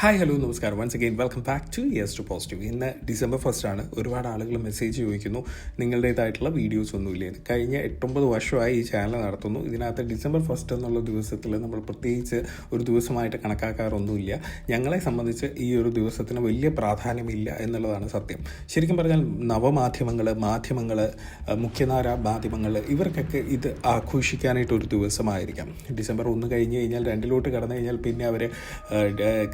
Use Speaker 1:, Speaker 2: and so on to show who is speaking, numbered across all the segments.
Speaker 1: Hi hello നമസ്കാരം. Once again welcome back to years to positive ഇന്ന് December first ആണ്. ഒരുപാട് ആളുകൾ മെസ്സേജ് ചോദിക്കുന്നു. നിങ്ങളുടേതായിട്ടുള്ള വീഡിയോസ് ഒന്നുമില്ലേ കഴിഞ്ഞ എട്ടൊമ്പത് വർഷമായി ഈ ചാനൽ നടത്തുന്നു. ഇതിനകത്ത് ഡിസംബർ ഫസ്റ്റ് എന്നുള്ള ദിവസത്തിൽ നമ്മൾ പ്രത്യേകിച്ച് ഒരു ദിവസമായിട്ട് കണക്കാക്കാറൊന്നുമില്ല. ഞങ്ങളെ സംബന്ധിച്ച് ഈ ഒരു ദിവസത്തിന് വലിയ പ്രാധാന്യമില്ല എന്നുള്ളതാണ് സത്യം. ശരിക്കും പറഞ്ഞാൽ നവമാധ്യമങ്ങൾ മാധ്യമങ്ങൾ മുഖ്യധാര മാധ്യമങ്ങൾ ഇവർക്കൊക്കെ ഇത് ആഘോഷിക്കാനായിട്ട് ഒരു ദിവസമായിരിക്കാം. ഡിസംബർ ഒന്ന് കഴിഞ്ഞ് കഴിഞ്ഞാൽ രണ്ടിലോട്ട് കടന്നു കഴിഞ്ഞാൽ പിന്നെ അവർ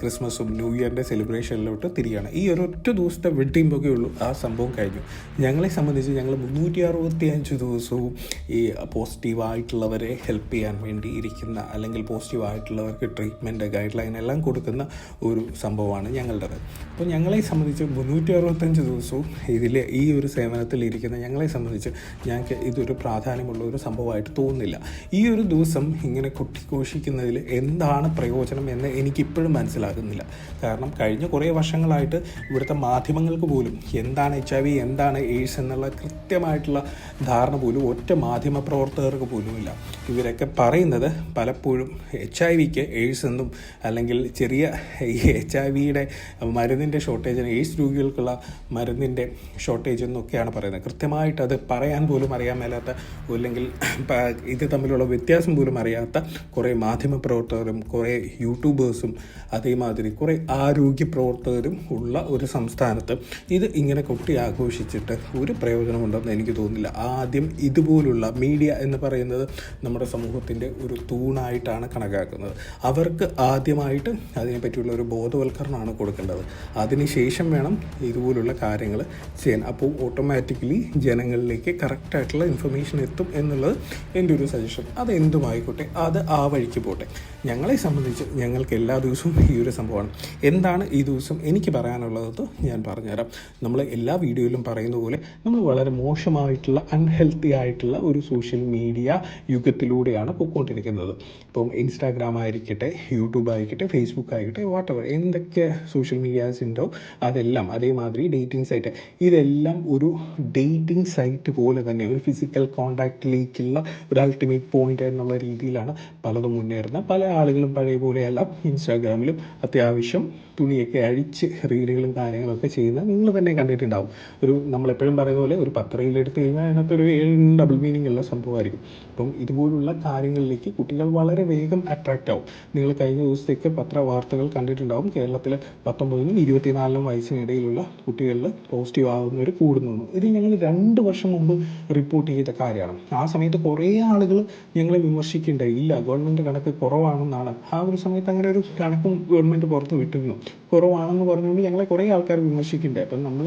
Speaker 1: ക്രിസ്മസും ന്യൂ ഇയറിന്റെ സെലിബ്രേഷനിലോട്ട് തിരിയാണ് ഈ ഒരു ഒറ്റ ദിവസത്തെ വെട്ടിയുമ്പോഴേ ഉള്ളൂ ആ സംഭവം കഴിഞ്ഞു. ഞങ്ങളെ സംബന്ധിച്ച് ഞങ്ങൾ മുന്നൂറ്റി അറുപത്തി അഞ്ച് ദിവസവും ഈ പോസിറ്റീവായിട്ടുള്ളവരെ ഹെൽപ്പ് ചെയ്യാൻ വേണ്ടി ഇരിക്കുന്ന അല്ലെങ്കിൽ പോസിറ്റീവായിട്ടുള്ളവർക്ക് ട്രീറ്റ്മെന്റ് ഗൈഡ് ലൈൻ എല്ലാം കൊടുക്കുന്ന ഒരു സംഭവമാണ് ഞങ്ങളുടേത്. അപ്പോൾ ഞങ്ങളെ സംബന്ധിച്ച് മുന്നൂറ്റി അറുപത്തഞ്ച് ദിവസവും ഇതിൽ ഈ ഒരു സേവനത്തിൽ ഇരിക്കുന്ന ഞങ്ങളെ സംബന്ധിച്ച് ഞങ്ങൾക്ക് ഇതൊരു പ്രാധാന്യമുള്ള ഒരു സംഭവമായിട്ട് തോന്നുന്നില്ല. ഈ ഒരു ദിവസം ഇങ്ങനെ കൊട്ടിഘോഷിക്കുന്നതിൽ എന്താണ് പ്രയോജനം എന്ന് എനിക്കിപ്പോഴും മനസ്സിലാകുന്നില്ല. കാരണം കഴിഞ്ഞ കുറേ വർഷങ്ങളായിട്ട് ഇവിടുത്തെ മാധ്യമങ്ങൾക്ക് പോലും എന്താണ് എച്ച് ഐ വി എന്താണ് എയ്ഡ്സ് എന്നുള്ള കൃത്യമായിട്ടുള്ള ധാരണ പോലും ഒറ്റ മാധ്യമ പ്രവർത്തകർക്ക് പോലുമില്ല ഇവരൊക്കെ പറയുന്നത് പലപ്പോഴും എച്ച് ഐ വിക്ക് എയ്ഡ്സ് എന്നും അല്ലെങ്കിൽ ചെറിയ ഈ എച്ച് ഐ വിയുടെ മരുന്നിന്റെ ഷോർട്ടേജിന് എയ്ഡ്സ് രോഗികൾക്കുള്ള മരുന്നിന്റെ ഷോർട്ടേജ് എന്നൊക്കെയാണ് പറയുന്നത്. കൃത്യമായിട്ട് അത് പറയാൻ പോലും അറിയാൻ മേലാത്ത അല്ലെങ്കിൽ ഇത് തമ്മിലുള്ള വ്യത്യാസം പോലും അറിയാത്ത കുറേ മാധ്യമ പ്രവർത്തകരും കുറേ യൂട്യൂബേഴ്സും അതേമാതിരി കുറേ ആരോഗ്യ പ്രവർത്തകരും ഉള്ള ഒരു സംസ്ഥാനത്ത് ഇത് ഇങ്ങനെ കൊട്ടി ആഘോഷിച്ചിട്ട് ഒരു പ്രയോജനമുണ്ടെന്ന് എനിക്ക് തോന്നുന്നില്ല. ആദ്യം ഇതുപോലുള്ള മീഡിയ എന്ന് പറയുന്നത് നമ്മുടെ സമൂഹത്തിന്റെ ഒരു തൂണായിട്ടാണ് കണക്കാക്കുന്നത്. അവർക്ക് ആദ്യമായിട്ട് അതിനെപ്പറ്റിയുള്ള ഒരു ബോധവൽക്കരണമാണ് കൊടുക്കേണ്ടത്. അതിനുശേഷം വേണം ഇതുപോലുള്ള കാര്യങ്ങൾ ചെയ്യാൻ. അപ്പോൾ ഓട്ടോമാറ്റിക്കലി ജനങ്ങളിലേക്ക് കറക്റ്റായിട്ടുള്ള ഇൻഫർമേഷൻ എത്തും എന്നുള്ളത് എന്റെ ഒരു സജഷൻ അത് എന്തുമായിക്കോട്ടെ അത് ആ വഴിക്ക് പോട്ടെ. ഞങ്ങളെ സംബന്ധിച്ച് ഞങ്ങൾക്ക് എല്ലാ ദിവസവും ഈ ഒരു സംഭവമാണ് എന്താണ് ഈ ദിവസം എനിക്ക് പറയാനുള്ളത്? ഞാൻ പറഞ്ഞുതരാം. നമ്മൾ എല്ലാ വീഡിയോയിലും പറയുന്ന പോലെ നമ്മൾ വളരെ മോശമായിട്ടുള്ള അൺഹെൽത്തി ആയിട്ടുള്ള ഒരു സോഷ്യൽ മീഡിയ യുഗത്തിലൂടെയാണ് പോയിക്കൊണ്ടിരിക്കുന്നത്. ഇപ്പം ഇൻസ്റ്റാഗ്രാം ആയിരിക്കട്ടെ യൂട്യൂബ് ആയിക്കട്ടെ ഫേസ്ബുക്ക് ആയിക്കട്ടെ വാട്ടവർ എന്തൊക്കെ സോഷ്യൽ മീഡിയാസ് ഉണ്ടോ അതെല്ലാം അതേമാതിരി ഡേറ്റിംഗ് സൈറ്റ് ഇതെല്ലാം ഒരു ഡേറ്റിംഗ് സൈറ്റ് പോലെ തന്നെ ഒരു ഫിസിക്കൽ കോണ്ടാക്റ്റിലേക്കുള്ള ഒരു അൾട്ടിമേറ്റ് പോയിന്റ് എന്നുള്ള രീതിയിലാണ് പലതും മുന്നേറുന്നത്. പല ആളുകളും പഴയ പോലെയല്ല ഇൻസ്റ്റാഗ്രാമിലും അത്യാവശ്യം అత్యావశ్యం തുണിയൊക്കെ അഴിച്ച് റീലുകളും കാര്യങ്ങളൊക്കെ ചെയ്യുന്ന നിങ്ങൾ തന്നെ കണ്ടിട്ടുണ്ടാവും. ഒരു നമ്മളെപ്പോഴും പറയുന്ന പോലെ ഒരു പത്ത് റീൽ എടുത്തു കഴിഞ്ഞാൽ അതിനകത്തൊരു ഏഴ് ഡബിൾ മീനിങ് ഉള്ള സംഭവമായിരിക്കും. അപ്പം ഇതുപോലുള്ള കാര്യങ്ങളിലേക്ക് കുട്ടികൾ വളരെ വേഗം അട്രാക്റ്റ് ആവും. നിങ്ങൾ കഴിഞ്ഞ ദിവസത്തേക്ക് പത്ര വാർത്തകൾ കണ്ടിട്ടുണ്ടാവും. കേരളത്തിൽ പത്തൊമ്പതിനും ഇരുപത്തിനാലിനും വയസ്സിനിടയിലുള്ള കുട്ടികളിൽ പോസിറ്റീവ് ആകുന്നവർ കൂടുന്നു ഇത് ഞങ്ങൾ രണ്ട് വർഷം മുമ്പ് റിപ്പോർട്ട് ചെയ്ത കാര്യമാണ്. ആ സമയത്ത് കുറേ ആളുകൾ ഞങ്ങളെ വിമർശിക്കേണ്ട ഇല്ല ഗവൺമെന്റ് കണക്ക് കുറവാണെന്നാണ്. ആ ഒരു സമയത്ത് അങ്ങനെ ഒരു കണക്കും ഗവൺമെന്റ് പുറത്ത് വിട്ടിരുന്നു. കുറവാണെന്ന് പറഞ്ഞുകൊണ്ട് ഞങ്ങളെ കുറേ ആൾക്കാർ വിമർശിക്കുന്നുണ്ട്. അപ്പം നമ്മൾ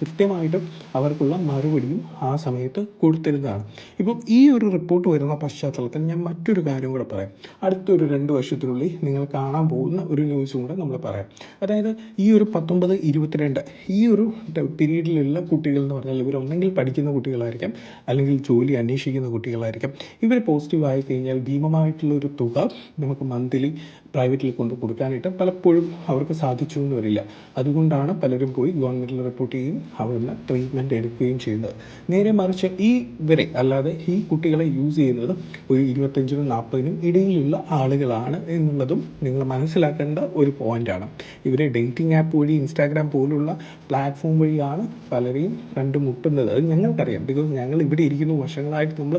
Speaker 1: കൃത്യമായിട്ടും അവർക്കുള്ള മറുപടിയും ആ സമയത്ത് കൊടുത്തിരുന്നതാണ്. ഇപ്പം ഈ ഒരു റിപ്പോർട്ട് വരുന്ന പശ്ചാത്തലത്തിൽ ഞാൻ മറ്റൊരു കാര്യം കൂടെ പറയാം. അടുത്തൊരു രണ്ട് വർഷത്തിനുള്ളിൽ നിങ്ങൾ കാണാൻ പോകുന്ന ഒരു ന്യൂസും കൂടെ നമ്മൾ പറയാം. അതായത് ഈ ഒരു പത്തൊമ്പത് ഇരുപത്തിരണ്ട് ഈ ഒരു പീരീഡിലുള്ള കുട്ടികൾ എന്ന് പറഞ്ഞാൽ ഇവർ ഒന്നെങ്കിൽ പഠിക്കുന്ന കുട്ടികളായിരിക്കാം അല്ലെങ്കിൽ ജോലി അന്വേഷിക്കുന്ന കുട്ടികളായിരിക്കാം. ഇവർ പോസിറ്റീവ് ആയി കഴിഞ്ഞാൽ ഭീമമായിട്ടുള്ള ഒരു തുക നമുക്ക് മന്ത്ലി പ്രൈവറ്റിൽ കൊണ്ട് കൊടുക്കാനായിട്ട് പലപ്പോഴും അവർക്ക് സാധിച്ചു എന്ന് വരില്ല. അതുകൊണ്ടാണ് പലരും പോയി ഗവൺമെന്റിൽ റിപ്പോർട്ട് ചെയ്യും അവിടുന്ന് ട്രീറ്റ്മെന്റ് എടുക്കുകയും ചെയ്യുന്നത്. നേരെ മറിച്ച് ഈ വരെ അല്ലാതെ ഈ കുട്ടികളെ യൂസ് ചെയ്യുന്നത് ഒരു ഇരുപത്തഞ്ചിനും നാൽപ്പതിനും ഇടയിലുള്ള ആളുകളാണ് എന്നുള്ളതും നിങ്ങൾ മനസ്സിലാക്കേണ്ട ഒരു പോയിന്റാണ് ഇവരെ ഡേറ്റിംഗ് ആപ്പ് വഴി ഇൻസ്റ്റാഗ്രാം പോലുള്ള പ്ലാറ്റ്ഫോം വഴിയാണ് പലരെയും കണ്ടുമുട്ടുന്നത്. അത് ഞങ്ങൾക്കറിയാം. ബിക്കോസ് ഞങ്ങൾ ഇവിടെ ഇരിക്കുന്ന വർഷങ്ങളായിട്ട് നമ്മൾ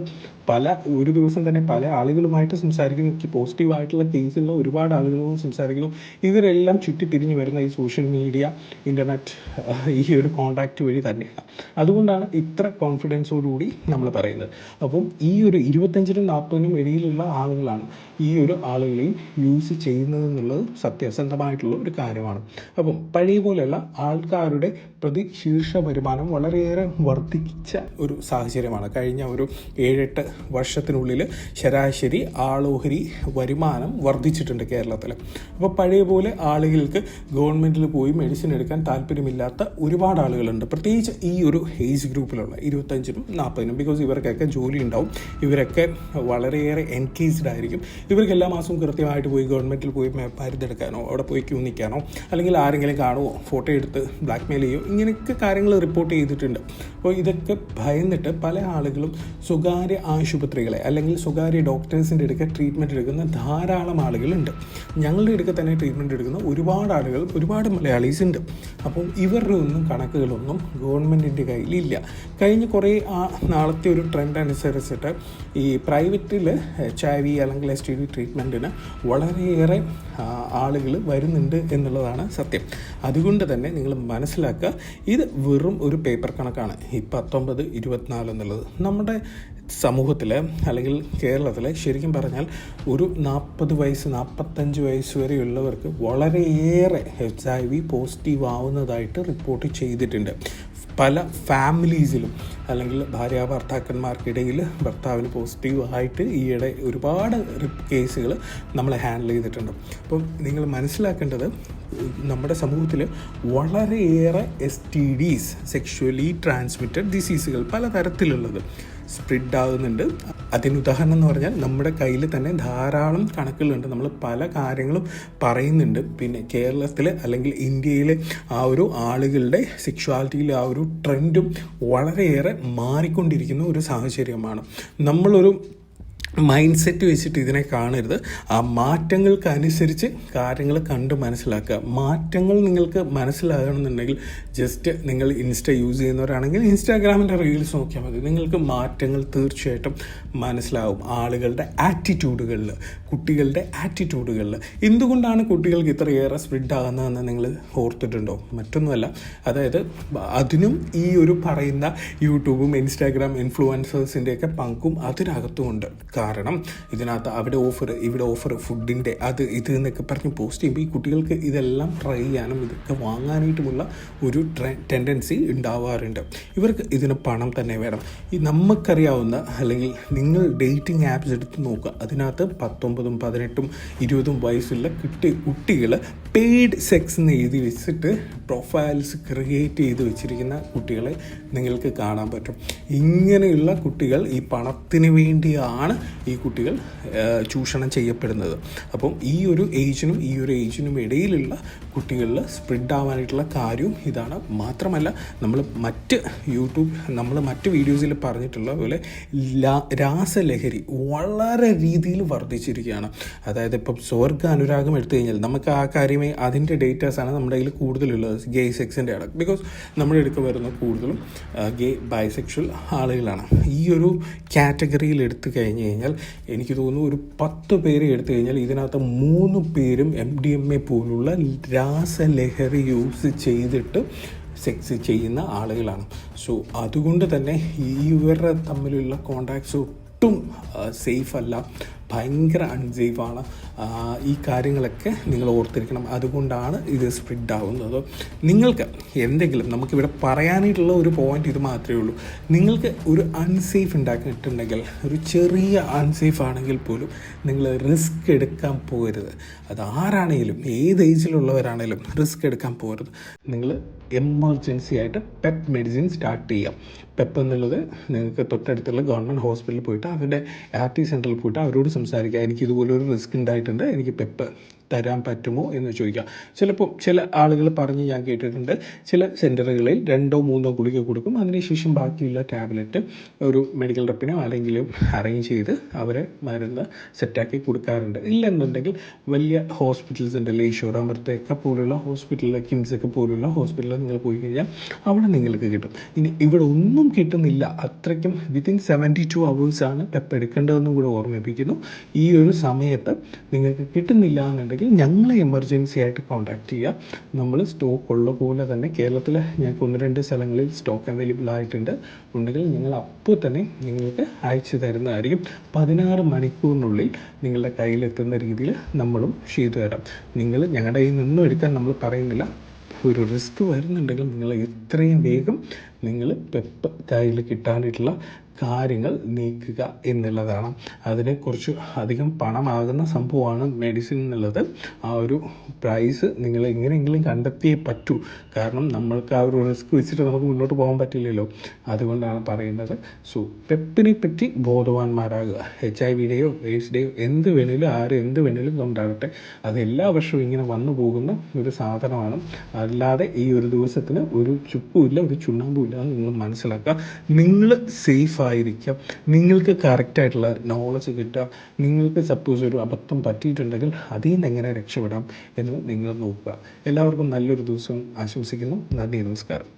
Speaker 1: പല ഒരു ദിവസം തന്നെ പല ആളുകളുമായിട്ട് സംസാരിക്കുന്നു എനിക്ക് പോസിറ്റീവ് ആയിട്ടുള്ള കേസുള്ള ഒരുപാട് ആളുകളോട് സംസാരിക്കുന്നു. ഇവരെല്ലാം ചുറ്റിത്തിരിഞ്ഞ് വരുന്ന ഈ സോഷ്യൽ മീഡിയ ഇന്റർനെറ്റ് ഈ ഒരു കോണ്ടാക്റ്റ് വഴി തന്നെയാണ്. അതുകൊണ്ടാണ് ഇത്ര കോൺഫിഡൻസോടുകൂടി നമ്മൾ പറയുന്നത്. അപ്പം ഈ ഒരു ഇരുപത്തഞ്ചിനും നാൽപ്പതിനും ഇടയിലുള്ള ആളുകളാണ് ഈ ഒരു ആളുകളെയും യൂസ് ചെയ്യുന്നത് എന്നുള്ളത് സത്യസന്ധമായിട്ടുള്ള ഒരു കാര്യമാണ്. അപ്പം പഴയ പോലെയുള്ള ആൾക്കാരുടെ പ്രതി ശീർഷ വരുമാനം വളരെയേറെ വർദ്ധിച്ച ഒരു സാഹചര്യമാണ്. കഴിഞ്ഞ ഒരു ഏഴെട്ട് വർഷത്തിനുള്ളിൽ ശരാശരി ആളോഹരി വരുമാനം വർദ്ധിച്ചിട്ടുണ്ട് കേരളത്തിൽ അപ്പോൾ പഴയ പോലെ ആളുകൾക്ക് ഗവൺമെന്റിൽ പോയി മെഡിസിൻ എടുക്കാൻ താല്പര്യമില്ലാത്ത ഒരുപാട് ആളുകളുണ്ട്. പ്രത്യേകിച്ച് ഈ ഒരു ഏജ് ഗ്രൂപ്പിലുള്ള ഇരുപത്തഞ്ചിനും നാൽപ്പതിനും ബിക്കോസ് ഇവർക്കൊക്കെ ജോലി ഉണ്ടാവും. ഇവരൊക്കെ വളരെയേറെ എൻഗേജ്ഡ് ആയിരിക്കും. ഇവർക്ക് എല്ലാ മാസവും കൃത്യമായിട്ട് പോയി ഗവൺമെന്റിൽ പോയി മരുന്നെടുക്കാനോ അവിടെ പോയി ക്യൂ നിൽക്കാനോ അല്ലെങ്കിൽ ആരെങ്കിലും കാണുമോ ഫോട്ടോ എടുത്ത് ബ്ലാക്ക്മെയിൽ ചെയ്യോ ഇങ്ങനെയൊക്കെ കാര്യങ്ങൾ റിപ്പോർട്ട് ചെയ്തിട്ടുണ്ട്. അപ്പോൾ ഇതൊക്കെ ഭയന്നിട്ട് പല ആളുകളും സ്വകാര്യ ആശുപത്രികളെ അല്ലെങ്കിൽ സ്വകാര്യ ഡോക്ടേഴ്സിന്റെ അടുക്ക ട്രീറ്റ്മെന്റ് എടുക്കുന്ന ധാരാളം ആളുകളുണ്ട്. ഞങ്ങളുടെ അടുക്ക തന്നെ ട്രീറ്റ്മെന്റ് എടുക്കുന്ന ഒരുപാട് ആളുകൾ ഒരുപാട് മലയാളീസ് ഉണ്ട്. അപ്പോൾ ഇവരുടെ ഒന്നും കണക്കുകളൊന്നും ഗവൺമെന്റിന്റെ കയ്യിലില്ല കഴിഞ്ഞ കുറേ ആ നാളത്തെ ഒരു ട്രെൻഡ് അനുസരിച്ചിട്ട് ഈ പ്രൈവറ്റിൽ എച്ച് ഐ വി അല്ലെങ്കിൽ എസ് ടി വി ട്രീറ്റ്മെന്റിന് വളരെയേറെ ആളുകൾ വരുന്നുണ്ട് എന്നുള്ളതാണ് സത്യം. അതുകൊണ്ട് തന്നെ നിങ്ങൾ മനസ്സിലാക്കുക ഇത് വെറും ഒരു പേപ്പർ കണക്കാണ്. ഈ പത്തൊമ്പത് ഇരുപത്തിനാല് എന്നുള്ളത്. നമ്മുടെ സമൂഹത്തിൽ അല്ലെങ്കിൽ കേരളത്തിൽ ശരിക്കും പറഞ്ഞാൽ ഒരു നാൽപ്പത് വയസ്സ് നാൽപ്പത്തഞ്ച് വയസ്സ് വരെയുള്ളവർക്ക് വളരെയേറെ എച്ച് ഐ വി പോസിറ്റീവ് ആവുന്നതായിട്ട് റിപ്പോർട്ട് ചെയ്തിട്ടുണ്ട്. പല ഫാമിലീസിലും അല്ലെങ്കിൽ ഭാര്യ ഭർത്താക്കന്മാർക്കിടയിൽ ഭർത്താവിന് പോസിറ്റീവ് ആയിട്ട് ഈയിടെ ഒരുപാട് കേസുകൾ നമ്മൾ ഹാൻഡിൽ ചെയ്തിട്ടുണ്ട്. അപ്പം നിങ്ങൾ മനസ്സിലാക്കേണ്ടത് നമ്മുടെ സമൂഹത്തിൽ വളരെയേറെ S T Ds sexually transmitted ഡിസീസുകൾ പലതരത്തിലുള്ളത് സ്പ്രിഡ് ആകുന്നുണ്ട്. അതിന് ഉദാഹരണം എന്ന് പറഞ്ഞാൽ നമ്മുടെ കയ്യിൽ തന്നെ ധാരാളം കണക്കുകളുണ്ട്. നമ്മൾ പല കാര്യങ്ങളും പറയുന്നുണ്ട്. പിന്നെ കേരളത്തിൽ അല്ലെങ്കിൽ ഇന്ത്യയിലെ ആ ഒരു ആളുകളുടെ സെക്ഷുവാലിറ്റിയിലെ ആ ഒരു ട്രെൻഡും വളരെയേറെ മാറിക്കൊണ്ടിരിക്കുന്ന ഒരു സാഹചര്യമാണ്. നമ്മളൊരു മൈൻഡ് സെറ്റ് വെച്ചിട്ട് ഇതിനെ കാണരുത്. ആ മാറ്റങ്ങൾക്കനുസരിച്ച് കാര്യങ്ങൾ കണ്ട് മനസ്സിലാക്കുക. മാറ്റങ്ങൾ നിങ്ങൾക്ക് മനസ്സിലാകണമെന്നുണ്ടെങ്കിൽ ജസ്റ്റ് നിങ്ങൾ ഇൻസ്റ്റ യൂസ് ചെയ്യുന്നവരാണെങ്കിൽ ഇൻസ്റ്റാഗ്രാമിന്റെ റീൽസ് നോക്കിയാൽ മതി. നിങ്ങൾക്ക് മാറ്റങ്ങൾ തീർച്ചയായിട്ടും മനസ്സിലാവും. ആളുകളുടെ ആറ്റിറ്റ്യൂഡുകളിൽ കുട്ടികളുടെ ആറ്റിറ്റ്യൂഡുകളിൽ എന്തുകൊണ്ടാണ് കുട്ടികൾക്ക് ഇത്രയേറെ സ്പ്രിഡ് ആകുന്നതെന്ന് നിങ്ങൾ ഓർത്തിട്ടുണ്ടോ? മറ്റൊന്നുമല്ല. അതായത് അതിനും ഈ ഒരു പറയുന്ന യൂട്യൂബും ഇൻസ്റ്റാഗ്രാം ഇൻഫ്ലുവൻസേഴ്സിന്റെയൊക്കെ പങ്കും അതിനകത്തുമുണ്ട്. കാരണം ഇതിനകത്ത് അവിടെ ഓഫർ ഇവിടെ ഓഫർ ഫുഡിന്റെ അത് ഇത് എന്നൊക്കെ പറഞ്ഞ് പോസ്റ്റ് ചെയ്യുമ്പോൾ ഈ കുട്ടികൾക്ക് ഇതെല്ലാം ട്രൈ ചെയ്യാനും ഇതൊക്കെ വാങ്ങാനായിട്ടുമുള്ള ഒരു ടെൻഡൻസി ഉണ്ടാവാറുണ്ട്. ഇവർക്ക് ഇതിന് പണം തന്നെ വേണം. ഈ നമുക്കറിയാവുന്ന അല്ലെങ്കിൽ നിങ്ങൾ ഡേറ്റിംഗ് ആപ്സ് എടുത്ത് നോക്കുക. അതിനകത്ത് പത്തൊമ്പതും പതിനെട്ടും ഇരുപതും വയസ്സുള്ള കുട്ടി കുട്ടികൾ പെയ്ഡ് സെക്സ് എന്ന് എഴുതി വെച്ചിട്ട് പ്രൊഫൈൽസ് ക്രിയേറ്റ് ചെയ്ത് വെച്ചിരിക്കുന്ന കുട്ടികളെ നിങ്ങൾക്ക് കാണാൻ പറ്റും. ഇങ്ങനെയുള്ള കുട്ടികൾ ഈ പണത്തിന് വേണ്ടിയാണ് ഈ കുട്ടികൾ ചൂഷണം ചെയ്യപ്പെടുന്നത്. അപ്പം ഈ ഒരു ഏജിനും ഈ ഒരു ഏജിനും ഇടയിലുള്ള കുട്ടികളിൽ സ്പ്രെഡ് ആവാനായിട്ടുള്ള കാര്യവും ഇതാണ്. മാത്രമല്ല നമ്മൾ മറ്റ് യൂട്യൂബ് നമ്മൾ മറ്റ് വീഡിയോസിൽ പറഞ്ഞിട്ടുള്ള പോലെ രാസലഹരി വളരെ രീതിയിൽ വർദ്ധിച്ചിരിക്കുകയാണ്. അതായത് ഇപ്പം സ്വർഗ അനുരാഗം എടുത്തു കഴിഞ്ഞാൽ നമുക്ക് ആ കാര്യമേ അതിന്റെ ഡേറ്റാസാണ് നമ്മുടെ കയ്യിൽ കൂടുതലുള്ളത്. ഗേ സെക്സിന്റെ ആണ്. ബിക്കോസ് നമ്മുടെ അടുക്ക് വരുന്ന കൂടുതലും ഗേ ബൈസെക്ഷൽ ആളുകളാണ്. ഈ ഒരു കാറ്റഗറിയിൽ എടുത്തു കഴിഞ്ഞ് കഴിഞ്ഞാൽ എനിക്ക് തോന്നുന്നു ഒരു പത്ത് പേര് എടുത്തു കഴിഞ്ഞാൽ ഇതിനകത്ത് മൂന്ന് പേരും എം ഡി എം എ പോലുള്ള രാസലഹരി യൂസ് ചെയ്തിട്ട് സെക്സ് ചെയ്യുന്ന ആളുകളാണ്. സോ അതുകൊണ്ട് തന്നെ ഇവരുടെ തമ്മിലുള്ള കോണ്ടാക്ട്സ് ഒട്ടും സേഫ് അല്ല. ഭയങ്കര അൺസേഫാണ് ഈ കാര്യങ്ങളൊക്കെ നിങ്ങൾ ഓർത്തിരിക്കണം. അതുകൊണ്ടാണ് ഇത് സ്പ്രിഡ് ആവുന്നത്. നിങ്ങൾക്ക് എന്തെങ്കിലും നമുക്കിവിടെ പറയാനായിട്ടുള്ള ഒരു പോയിന്റ് ഇത് മാത്രമേ ഉള്ളൂ. നിങ്ങൾക്ക് ഒരു അൺസേഫ് ഉണ്ടാക്കിയിട്ടുണ്ടെങ്കിൽ ഒരു ചെറിയ അൺസേഫ് ആണെങ്കിൽ പോലും നിങ്ങൾ റിസ്ക് എടുക്കാൻ പോകരുത്. അത് ആരാണെങ്കിലും ഏത് ഏജിലുള്ളവരാണെങ്കിലും റിസ്ക് എടുക്കാൻ പോകരുത്. നിങ്ങൾ എമർജൻസി ആയിട്ട് പെപ്പ് മെഡിസിൻ സ്റ്റാർട്ട് ചെയ്യാം. പെപ്പ് എന്നുള്ളത് നിങ്ങൾക്ക് തൊട്ടടുത്തുള്ള ഗവൺമെന്റ് ഹോസ്പിറ്റലിൽ പോയിട്ട് അവരുടെ ആർ ടി സെന്ററിൽ പോയിട്ട് അവരോട് സംസാരിക്കുക എനിക്ക് ഇതുപോലൊരു റിസ്ക് ഉണ്ടായിട്ടുണ്ട്. എനിക്ക് പെപ്പ് തരാൻ പറ്റുമോ എന്ന് ചോദിക്കാം. ചിലപ്പോൾ ചില ആളുകൾ പറഞ്ഞ് ഞാൻ കേട്ടിട്ടുണ്ട് ചില സെന്ററുകളിൽ രണ്ടോ മൂന്നോ ഗുളിക കൊടുക്കും അതിനുശേഷം ബാക്കിയുള്ള ടാബ്ലറ്റ് ഒരു മെഡിക്കൽ റെപ്പിനോ അല്ലെങ്കിൽ അറേഞ്ച് ചെയ്ത് അവരെ മരുന്ന് സെറ്റാക്കി കൊടുക്കാറുണ്ട്. ഇല്ലെന്നുണ്ടെങ്കിൽ വലിയ ഹോസ്പിറ്റൽസ് ഉണ്ട് ലേശോർ അമൃതയൊക്കെ പോലുള്ള ഹോസ്പിറ്റലിലെ കിംസൊക്കെ പോലുള്ള ഹോസ്പിറ്റലിൽ നിങ്ങൾ പോയി കഴിഞ്ഞാൽ അവിടെ നിങ്ങൾക്ക് കിട്ടും. ഇനി ഇവിടെ ഒന്നും കിട്ടുന്നില്ല. അത്രയ്ക്കും വിത്തിൻ സെവന്റി ടു അവേഴ്സാണ് പെപ്പ് എടുക്കേണ്ടതെന്നും കൂടെ ഓർമ്മിപ്പിക്കുന്നു. ഈ ഒരു സമയത്ത് നിങ്ങൾക്ക് കിട്ടുന്നില്ല എന്നുണ്ടെങ്കിൽ ഞങ്ങളെ എമർജൻസി ആയിട്ട് കോൺടാക്റ്റ് ചെയ്യുക. നമ്മൾ സ്റ്റോക്ക് ഉള്ള പോലെ തന്നെ കേരളത്തിൽ ഞങ്ങൾക്ക് ഒന്ന് രണ്ട് സ്ഥലങ്ങളിൽ സ്റ്റോക്ക് അവൈലബിൾ ആയിട്ടുണ്ട്. ഉണ്ടെങ്കിൽ ഞങ്ങൾ അപ്പോൾ തന്നെ നിങ്ങൾക്ക് അയച്ചു തരുന്നതായിരിക്കും. പതിനാറ് മണിക്കൂറിനുള്ളിൽ നിങ്ങളുടെ കയ്യിലെത്തുന്ന രീതിയിൽ നമ്മളും ചെയ്തു തരാം. നിങ്ങൾ ഞങ്ങളുടെ കയ്യിൽ നിന്നും എടുക്കാൻ നമ്മൾ പറയുന്നില്ല. ഒരു റിസ്ക് വരുന്നുണ്ടെങ്കിൽ നിങ്ങൾ എത്രയും വേഗം നിങ്ങൾ പെപ്പ് കയ്യിൽ കിട്ടാനായിട്ടുള്ള കാര്യങ്ങൾ നീക്കുക എന്നുള്ളതാണ്. അതിനെ കുറച്ച് അധികം പണമാകുന്ന സംഭവമാണ് മെഡിസിൻ എന്നുള്ളത്. ആ ഒരു പ്രൈസ് നിങ്ങൾ എങ്ങനെയെങ്കിലും കണ്ടെത്തിയേ പറ്റൂ. കാരണം നമ്മൾക്ക് ആ ഒരു റിസ്ക് വെച്ചിട്ട് നമുക്ക് മുന്നോട്ട് പോകാൻ പറ്റില്ലല്ലോ. അതുകൊണ്ടാണ് പറയുന്നത്. സോ പെപ്പിനെ പറ്റി ബോധവാന്മാരാകുക. എച്ച് ഐ വിയുടെയോ എയ്ഡ്സിന്റെയോ എന്ത് വേണേലും ആര് എന്ത് വേണേലും ഉണ്ടാകട്ടെ അത് എല്ലാ വർഷവും ഇങ്ങനെ വന്നു പോകുന്ന ഒരു സാധനമാണ്. അല്ലാതെ ഈ ഒരു ദിവസത്തിന് ഒരു ചുപ്പുമില്ല ഒരു ചുണ്ണാമ്പുമില്ല എന്ന് നിങ്ങൾ മനസ്സിലാക്കുക. നിങ്ങൾ സേഫ് ആയിരിക്കാം. നിങ്ങൾക്ക് കറക്റ്റായിട്ടുള്ള നോളജ് കിട്ടുക നിങ്ങൾക്ക് സപ്പോസ് ഒരു അബദ്ധം പറ്റിയിട്ടുണ്ടെങ്കിൽ അതിൽ നിന്ന് എങ്ങനെ രക്ഷപ്പെടാം എന്ന് നിങ്ങൾ നോക്കുക. എല്ലാവർക്കും നല്ലൊരു ദിവസം ആശംസിക്കുന്നു. നന്ദി നമസ്കാരം.